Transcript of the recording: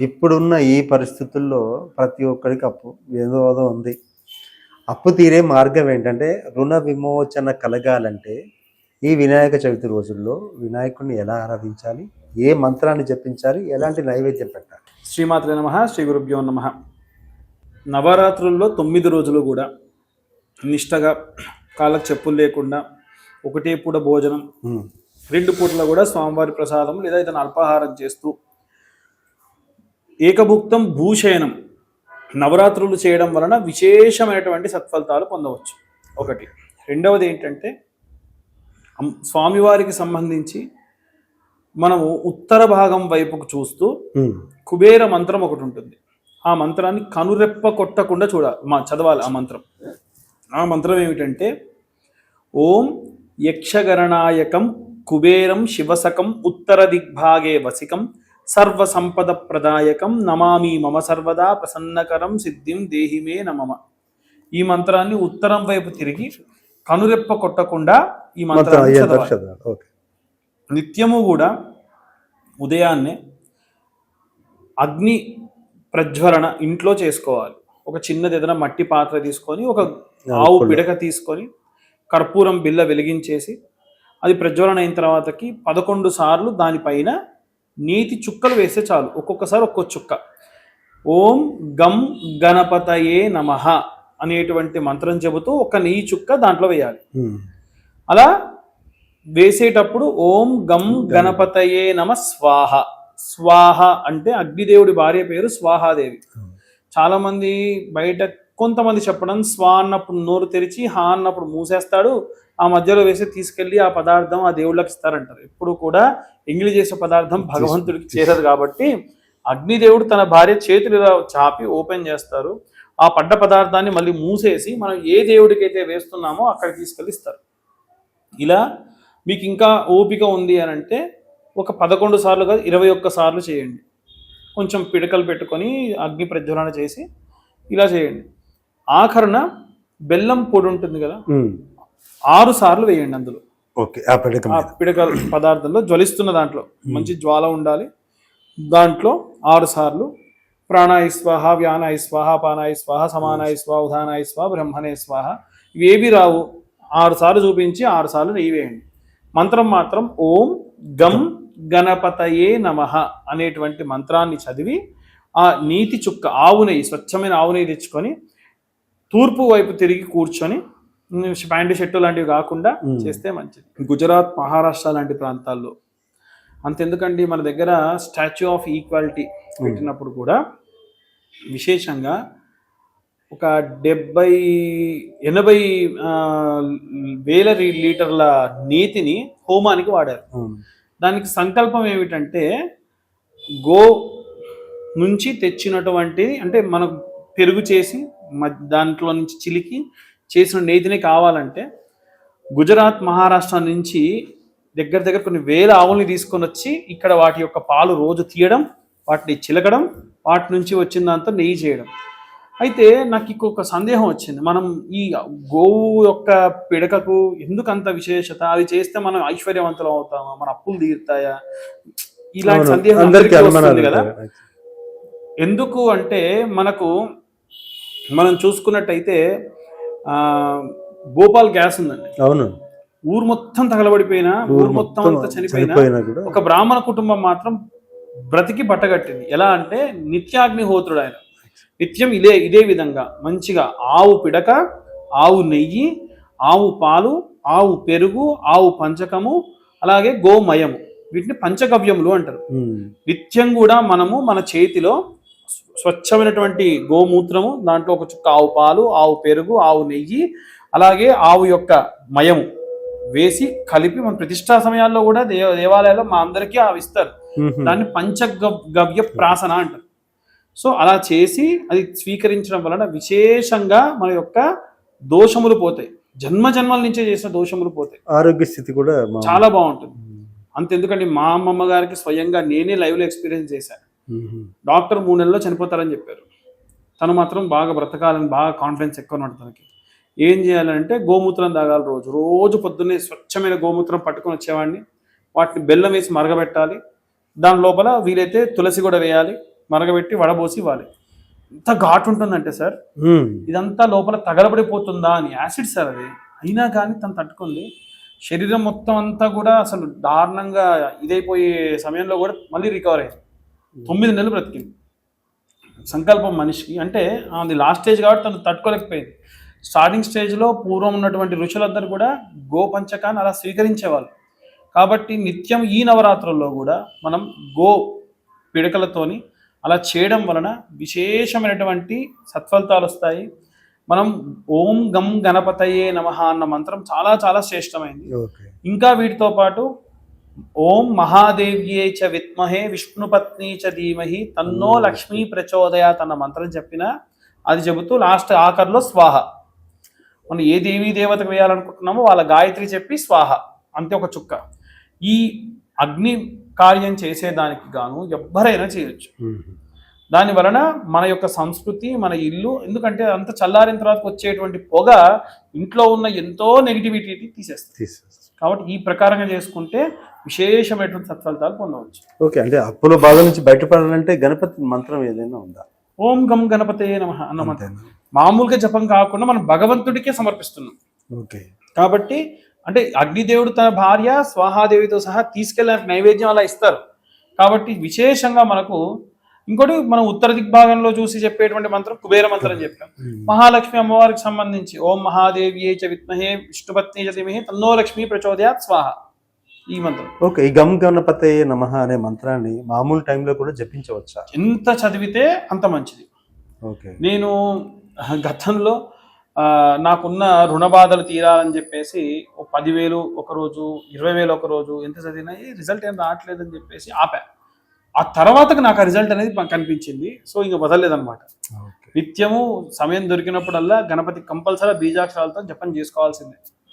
ఇప్పుడున్న ఈ పరిస్థితుల్లో ప్రతి ఒక్కరికి అప్పు ఏదో ఉంది. అప్పు తీరే మార్గం ఏంటంటే రుణ విమోచన కలగాలంటే ఈ వినాయక చవితి రోజుల్లో వినాయకుడిని ఎలా ఆరాధించాలి? ఏ మంత్రాన్ని జపించాలి? ఎలాంటి నైవేద్యం పెట్టాలి? శ్రీమాత్రే నమ శ్రీ గురుభ్యో నమ. నవరాత్రుల్లో తొమ్మిది రోజులు కూడా నిష్టగా కాళ్ళకు చెప్పులు లేకుండా ఒకటే పూట భోజనం రెండు పూటల కూడా స్వామివారి ప్రసాదం లేదా ఏదైనా అల్పాహారం చేస్తూ ఏకభుక్తం భూషయనం. నవరాత్రులు చేయడం వలన విశేషమైనటువంటి సత్ఫలితాలు పొందవచ్చు. ఒకటి. రెండవది ఏంటంటే స్వామివారికి సంబంధించి మనము ఉత్తర భాగం వైపుకు చూస్తూ కుబేర మంత్రం ఒకటి ఉంటుంది. ఆ మంత్రాన్ని కనురెప్ప కొట్టకుండా చూడాలి. మా చదవాలి ఆ మంత్రం. ఆ మంత్రం ఏమిటంటే ఓం యక్షగరణాయకం కుబేరం శివసకం ఉత్తర దిగ్భాగే వసికం సర్వ సంపద ప్రదాయకం నమామి మమ సర్వదా ప్రసన్నకరం సిద్ధిం దేహిమే నమమ. ఈ మంత్రాన్ని ఉత్తరం వైపు తిరిగి కనురెప్ప కొట్టకుండా ఈ మంత్రాన్ని చదవాలి. నిత్యము కూడా ఉదయాన్నే అగ్ని ప్రజ్వలన ఇంట్లో చేసుకోవాలి. ఒక చిన్నది ఏదైనా మట్టి పాత్ర తీసుకొని ఒక ఆవు. పిడక తీసుకొని కర్పూరం బిల్ల వెలిగించేసి అది ప్రజ్వలన అయిన తర్వాతకి పదకొండు సార్లు దానిపైన నీతి చుక్కలు వేస్తే చాలు. ఒక్కొక్కసారి ఒక్కో చుక్క. ఓం గం గణపతయే నమః అనేటువంటి మంత్రం చెబుతూ ఒక నెయ్యి చుక్క దాంట్లో వేయాలి. అలా వేసేటప్పుడు ఓం గం గణపతయే నమ స్వాహ. స్వాహ అంటే అగ్నిదేవుడి భార్య పేరు స్వాహాదేవి. చాలా మంది బయట కొంతమంది చెప్పడం స్వా అన్నప్పుడు నోరు తెరిచి హా అన్నప్పుడు మూసేస్తాడు ఆ మధ్యలో వేసి తీసుకెళ్ళి ఆ పదార్థం ఆ దేవుళ్ళకి ఇస్తారంటారు. ఎప్పుడు కూడా ఎంగిలి చేసే పదార్థం భగవంతుడికి చేరదు కాబట్టి అగ్నిదేవుడు తన భార్య చేతులు ఇలా చాపి ఓపెన్ చేస్తారు. ఆ పడ్డ పదార్థాన్ని మళ్ళీ మూసేసి మనం ఏ దేవుడికి అయితే వేస్తున్నామో అక్కడికి తీసుకెళ్ళి ఇస్తారు. ఇలా మీకు ఇంకా ఓపిక ఉంది అని అంటే ఒక పదకొండు సార్లు కాదు ఇరవై ఒక్క సార్లు చేయండి. కొంచెం పిడకలు పెట్టుకొని అగ్ని ప్రజ్వలన చేసి ఇలా చేయండి. ఆఖరణ బెల్లం పొడి ఉంటుంది కదా? ఆరు సార్లు వేయండి అందులో. ఓకే ఆ పిడక పదార్థంలో జ్వలిస్తున్న దాంట్లో మంచి జ్వాల ఉండాలి. దాంట్లో ఆరు సార్లు ప్రాణాయ స్వాహ వ్యానాయ స్వాహ పానాయ స్వాహ సమానాయ స్వాహ ఉదానాయ స్వాహ బ్రహ్మణే స్వాహ. ఇవేవి రావు. ఆరు సార్లు చూపించి ఆరు సార్లు నెయ్యి వేయండి. మంత్రం మాత్రం ఓం గం గణపతయే నమః అనేటువంటి మంత్రాన్ని చదివి ఆ నీతి చుక్క ఆవు నెయ్యి స్వచ్ఛమైన ఆవు నెయ్యి తెచ్చుకొని తూర్పు వైపు తిరిగి కూర్చొని ప్యాంటు షర్టు లాంటివి కాకుండా. చేస్తే మంచిది. గుజరాత్ మహారాష్ట్ర లాంటి ప్రాంతాల్లో. అంతెందుకండి మన దగ్గర స్టాచ్యూ ఆఫ్ ఈక్వాలిటీ పెట్టినప్పుడు కూడా విశేషంగా ఒక డెబ్బై ఎనభై వేల లీటర్ల నీతిని హోమానికి వాడారు. దానికి సంకల్పం ఏమిటంటే గో నుంచి తెచ్చినటువంటి అంటే మనకు పెరుగు చేసి దాంట్లో నుంచి చిలికి చేసిన నేతినే కావాలంటే గుజరాత్ మహారాష్ట్ర నుంచి దగ్గర దగ్గర కొన్ని వేల ఆవుల్ని తీసుకొని వచ్చి ఇక్కడ వాటి యొక్క పాలు రోజు తీయడం వాటిని చిలకడం వాటి నుంచి వచ్చిన దాంతో నెయ్యి చేయడం. అయితే నాకు ఇంకొక సందేహం వచ్చింది. మనం ఈ గోవు యొక్క పిడకకు ఎందుకు అంత విశేషత? అది చేస్తే మనం ఐశ్వర్యవంతులం అవుతామా? మన అప్పులు తీరుతాయా? ఇలాంటి సందేహం కదా. ఎందుకు అంటే మనకు మనం చూసుకున్నట్టయితే భోపాల్ గ్యాస్ ఉందండి. అవును. ఊరు మొత్తం తగలబడిపోయినా ఊరు మొత్తం అంతా చనిపోయినా ఒక బ్రాహ్మణ కుటుంబం మాత్రం బ్రతికి బట్టగట్టింది. ఎలా అంటే నిత్యాగ్నిహోత్రుడు ఆయన. నిత్యం ఇదే ఇదే విధంగా మంచిగా ఆవు పిడక ఆవు నెయ్యి ఆవు పాలు ఆవు పెరుగు ఆవు పంచకము అలాగే గోమయము. వీటిని పంచగవ్యములు అంటారు. నిత్యం కూడా మనము మన చేతిలో స్వచ్ఛమైనటువంటి గోమూత్రము దాంట్లో ఒక చుక్క ఆవు పాలు ఆవు పెరుగు ఆవు నెయ్యి అలాగే ఆవు యొక్క మయము వేసి కలిపి మన ప్రతిష్టా సమయాల్లో కూడా దేవ దేవాలయాల్లో మా అందరికీ అవి ఇస్తారు దాన్ని పంచగవ్య ప్రాసన అంటారు. సో అలా చేసి అది స్వీకరించడం వలన విశేషంగా మన యొక్క దోషములు పోతాయి. జన్మ జన్మల నుంచే చేసిన దోషములు పోతాయి. ఆరోగ్య స్థితి కూడా చాలా బాగుంటుంది. అంతెందుకండి మా అమ్మమ్మ గారికి స్వయంగా నేనే లైవ్లో ఎక్స్పీరియన్స్ చేశాను. డాక్టర్ మూడు నెలల్లో చనిపోతారని చెప్పారు. తను మాత్రం బాగా బ్రతకాలని బాగా కాన్ఫిడెన్స్ ఎక్కువ ఉన్నట్టు తనకి. ఏం చేయాలంటే గోమూత్రం తాగాలి రోజు. రోజు పొద్దున్నే స్వచ్ఛమైన గోమూత్రం పట్టుకొని వచ్చేవాడిని. వాటిని బెల్లం వేసి మరగబెట్టాలి. దాని లోపల వీలైతే తులసి కూడా వేయాలి. మరగబెట్టి వడబోసి ఇవ్వాలి. ఎంత ఘాటు ఉంటుందంటే సార్. ఇదంతా లోపల తగలబడిపోతుందా అని యాసిడ్ సార్ అది. అయినా కానీ తను తట్టుకుంది. శరీరం మొత్తం అంతా కూడా అసలు దారుణంగా ఇదైపోయే సమయంలో కూడా మళ్ళీ రికవర్ అయింది. తొమ్మిది నెలలు బ్రతికింది. సంకల్పం మనిషికి. అంటే అది లాస్ట్ స్టేజ్ కాబట్టి తను తట్టుకోలేకపోయింది. స్టార్టింగ్ స్టేజ్లో పూర్వం ఉన్నటువంటి ఋషులందరూ కూడా గో పంచకాన్ని అలా స్వీకరించేవాళ్ళు. కాబట్టి నిత్యం ఈ నవరాత్రుల్లో కూడా మనం గో పిడకలతోని అలా చేయడం వలన విశేషమైనటువంటి సత్ఫలితాలు వస్తాయి. మనం ఓం గం గణపతయే నమః అన్న మంత్రం చాలా చాలా శ్రేష్టమైంది. ఇంకా వీటితో పాటు ఓం మహాదేవ్యే చ విద్మహే విష్ణుపత్ని చ ధీమహి తన్నో లక్ష్మీ ప్రచోదయాత్ అన్న మంత్రం చెప్పిన అది చెబుతూ లాస్ట్ ఆఖరిలో స్వాహ. మనం ఏ దేవీ దేవతకు వేయాలనుకుంటున్నామో వాళ్ళ గాయత్రి చెప్పి స్వాహ. అంతే ఒక చుక్క. ఈ అగ్ని కార్యం చేసేదానికి గాను ఎవ్వరైనా చేయొచ్చు. దాని వలన మన యొక్క సంస్కృతి మన ఇల్లు ఎందుకంటే అంత చల్లారిన తర్వాత వచ్చేటువంటి పొగ ఇంట్లో ఉన్న ఎంతో నెగిటివిటీ తీసేస్తుంది. తీసేస్తా. కాబట్టి ఈ ప్రకారంగా చేసుకుంటే విశేషమైనటువంటి సత్ఫలితాలు పొందవచ్చు. ఓకే అంటే అప్పుల బాధ నుంచి బయటపడాలంటే గణపతి మంత్రం ఏదైనా ఉందా? ఓం గం గణపతే నమ అన్న మంత్రం అంతేనా? మామూలుగా జపం కాకుండా మనం భగవంతుడికే సమర్పిస్తున్నాం. ఓకే. కాబట్టి అంటే అగ్నిదేవుడు తన భార్య స్వాహాదేవితో సహా తీసుకెళ్ళిన నైవేద్యం అలా ఇస్తారు. కాబట్టి విశేషంగా మనకు ఇంకోటి మనం ఉత్తర దిగ్భాగంలో చూసి చెప్పేటువంటి మంత్రం కుబేర మంత్రం చెప్పాం. ఉమ్. మహాలక్ష్మి అమ్మవారికి సంబంధించి ఓం మహాదేవి చ విద్మహే విష్ణుపత్ని చ ధీమహి తన్నో లక్ష్మి ప్రచోదయాత్ స్వాహ. ఈ మంత్రం. ఓకే ఈ గమ్ గణపతే నమః అనే మంత్రాన్ని మామూలు టైంలో కూడా జపించవచ్చా? ఎంత చదివితే అంత మంచిది. ఓకే. నేను గతంలో నాకున్న రుణ బాధలు తీరాలని చెప్పేసి పదివేలు ఒక రోజు ఇరవై వేలు ఒక రోజు ఎంత చదివినాయి రిజల్ట్ ఏం రావట్లేదని చెప్పేసి ఆపా. ఆ తర్వాతకి నాకు ఆ రిజల్ట్ అనేది కనిపించింది. సో ఇంక వదలలేదన్నమాట. ఓకే. నిత్యము సమయం దొరికినప్పుడల్లా గణపతి కంపల్సరీ బీజాక్షరాలతో జపం చేసుకోవాల్సిందే.